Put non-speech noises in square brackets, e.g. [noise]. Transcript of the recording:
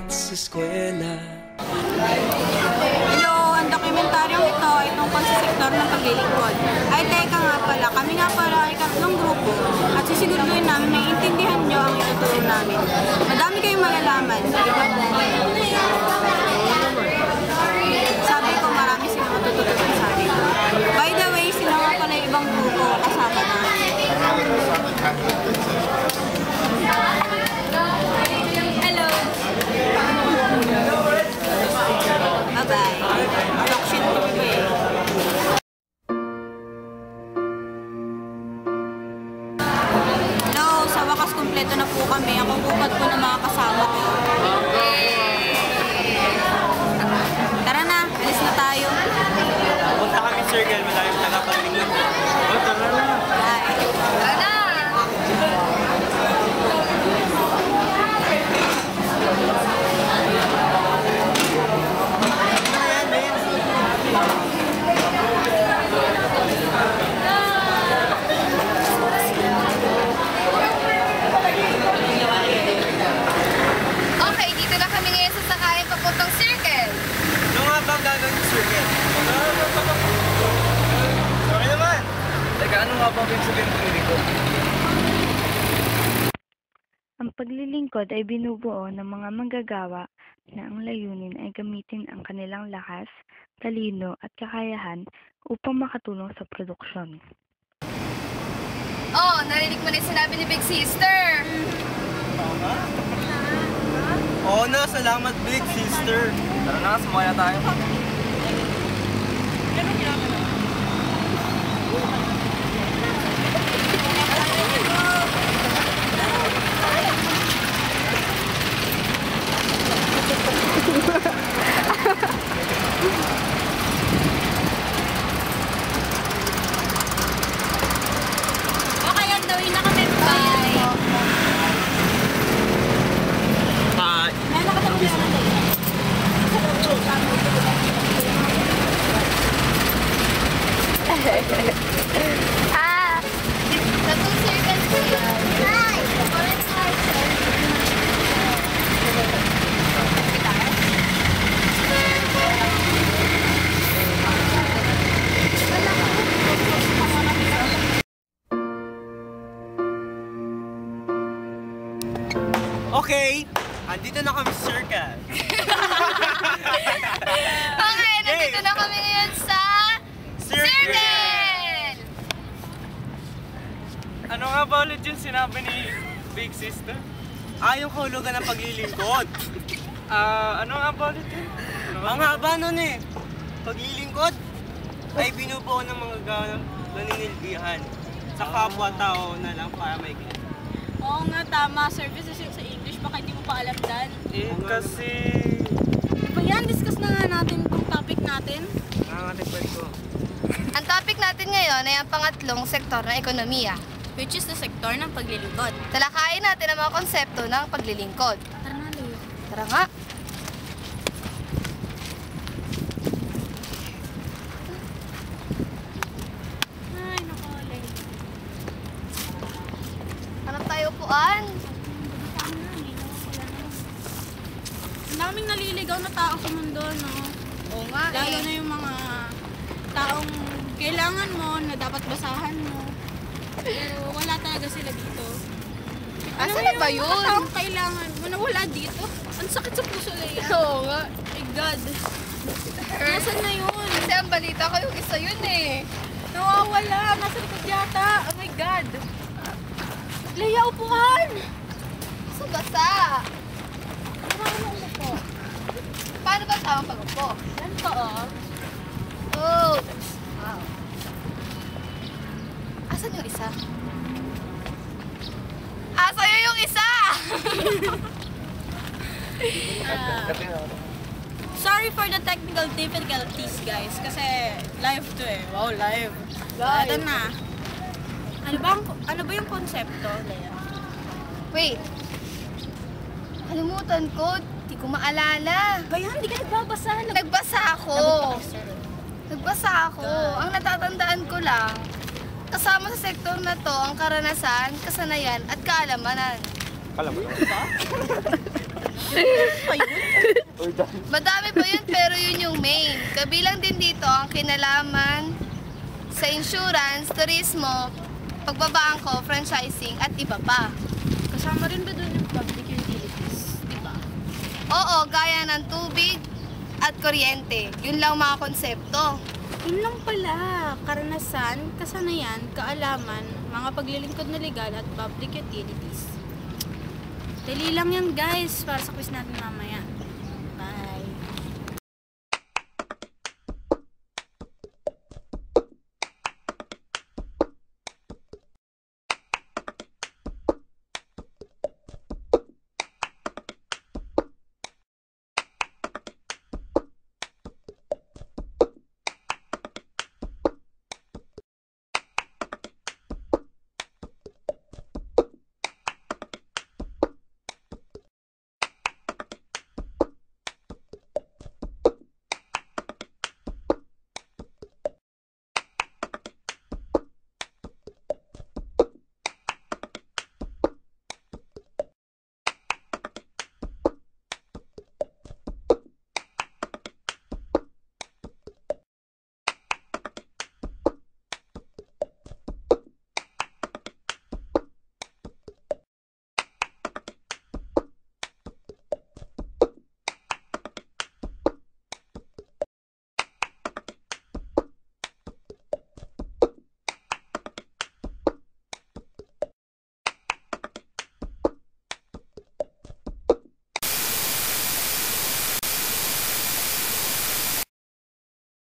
lakad sa eskwela Hello, ang dokumentaryong ito ay tungkol sa sektor ng paglilingkod. Ay, teka nga pala, kami nga pala ay ng grupo at sisiguraduhin namin na iintindihan nyo ang ituturo namin. Madami kayong malalaman. Sabi ko, paglilingkod ay binubuo ng mga manggagawa na ang layunin ay gamitin ang kanilang lakas, talino at kakayahan upang makatulong sa produksyon. Oh, narinig mo na yung sinabi ni Big Sister. Oo na, salamat big sister. Tara na, sumaya tayo. Okay, ang gawin na kami. Okay, andito na kami sa circle. [laughs] Okay, nandito na kami ngayon sa circle! Ano nga ba ulit yung sinabi ni Big Sister? Ah, yung kahulugan ng paglilingkod. [laughs] Ah, ano nga ba ulit yun? Ang haba nun eh. Paglilingkod ay binubuo ng mga ga- naninilbihan sa kapwa-tao na lang para may ganyan. Oo nga, tama. Services yun sa English. Baka hindi mo pa alam, Dan. Eh, kasi... Diba yan? Discuss na nga natin itong topic natin. Nangangatipad ko. [laughs] Ang topic natin ngayon ay ang pangatlong sektor ng ekonomiya. Which is the sektor ng paglilingkod. Talakayin natin ang mga konsepto ng paglilingkod. Tara na, Leo. Tara nga. Ay, naku, Leo. Hanap tayo upuan. Ang daming naliligaw na tao sa mundo, no? Oo nga Lalo eh. na yung mga taong kailangan mo na dapat basahan mo. Pero wala talaga sila dito. Asa mo na ba mga yun? taong kailangan mo na wala dito? Ang sakit sa puso, Leia. Oo nga. My God. Nasaan na yun? Kasi ang balita ko yung isa yun eh. Nawawala. Nasa likod yata. Oh my God. Leia, upuan! So basa. Paano umupo? Paano ba tamang pag-upo? Ganito, oh. Oh. Wow. Asan yung isa? Asa yun yung isa? [laughs] Sorry for the technical difficulties, guys. Kasi live to eh. Wow, live. Live. Ito na. Ano ba, ang, ano ba yung konsepto, Leia? Wait. Kalimutan ko. Di ko maalala. Ba yan? Hindi ka nagbabasa. Nag- Nagbasa ako. Nagbasa ako. Ang natatandaan ko lang, kasama sa sektor na to ang karanasan, kasanayan at kaalamanan. Kala mo [laughs] Madami pa yun, pero yun yung main. Kabilang din dito ang kinalaman sa insurance, turismo, pagbabangko, franchising, at iba pa. Kasama rin ba doon yung public? Oo, gaya ng tubig at kuryente. Yun lang mga konsepto. Yun lang pala. Karanasan, kasanayan, kaalaman, mga paglilingkod na legal at public utilities. Dali lang yan guys, para sa quiz natin mamaya.